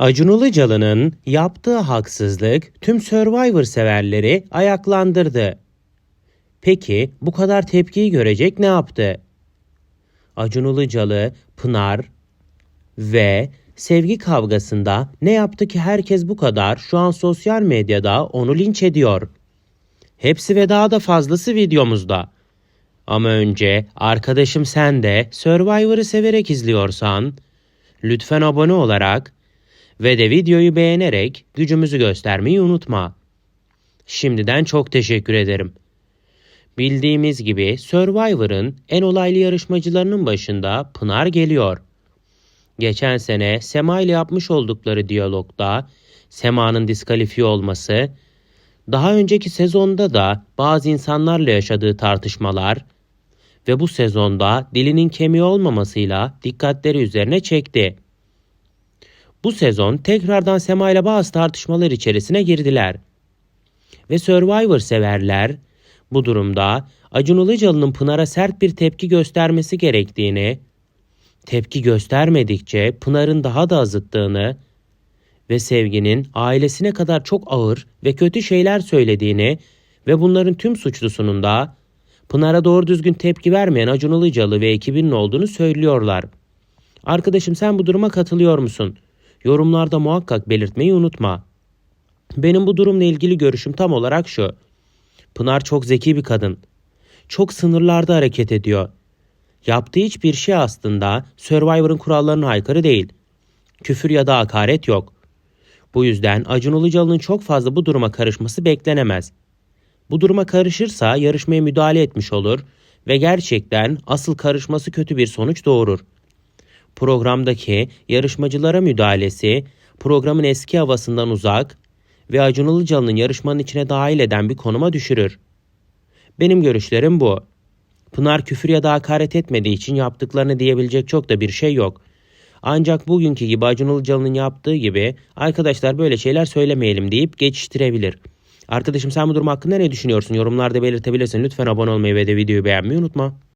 Acun Ilıcalı'nın yaptığı haksızlık tüm Survivor severleri ayaklandırdı. Peki bu kadar tepkiyi görecek ne yaptı? Acun Ilıcalı, Pınar ve sevgi kavgasında ne yaptı ki herkes bu kadar şu an sosyal medyada onu linç ediyor. Hepsi ve daha da fazlası videomuzda. Ama önce arkadaşım sen de Survivor'ı severek izliyorsan lütfen abone olarak ve de videoyu beğenerek gücümüzü göstermeyi unutma. Şimdiden çok teşekkür ederim. Bildiğimiz gibi Survivor'ın en olaylı yarışmacılarının başında Pınar geliyor. Geçen sene Sema ile yapmış oldukları diyalogda Sema'nın diskalifiye olması, daha önceki sezonda da bazı insanlarla yaşadığı tartışmalar ve bu sezonda dilinin kemiği olmamasıyla dikkatleri üzerine çekti. Bu sezon tekrardan Sema ile bazı tartışmalar içerisine girdiler. Ve Survivor severler bu durumda Acun Ilıcalı'nın Pınar'a sert bir tepki göstermesi gerektiğini, tepki göstermedikçe Pınar'ın daha da azıttığını ve Sevgi'nin ailesine kadar çok ağır ve kötü şeyler söylediğini ve bunların tüm suçlusunun da Pınar'a doğru düzgün tepki vermeyen Acun Ilıcalı ve ekibinin olduğunu söylüyorlar. Arkadaşım sen bu duruma katılıyor musun? Yorumlarda muhakkak belirtmeyi unutma. Benim bu durumla ilgili görüşüm tam olarak şu. Pınar çok zeki bir kadın. Çok sınırlarda hareket ediyor. Yaptığı hiçbir şey aslında Survivor'ın kurallarına aykırı değil. Küfür ya da hakaret yok. Bu yüzden Acun Ilıcalı'nın çok fazla bu duruma karışması beklenemez. Bu duruma karışırsa yarışmaya müdahale etmiş olur ve gerçekten asıl karışması kötü bir sonuç doğurur. Programdaki yarışmacılara müdahalesi programın eski havasından uzak ve Acun Ilıcalı'nın yarışmanın içine dahil eden bir konuma düşürür. Benim görüşlerim bu. Pınar küfür ya da hakaret etmediği için yaptıklarını diyebilecek çok da bir şey yok. Ancak bugünkü gibi Acun Ilıcalı'nın yaptığı gibi arkadaşlar böyle şeyler söylemeyelim deyip geçiştirebilir. Arkadaşım sen bu durum hakkında ne düşünüyorsun? Yorumlarda belirtebilirsin. Lütfen abone olmayı ve de videoyu beğenmeyi unutma.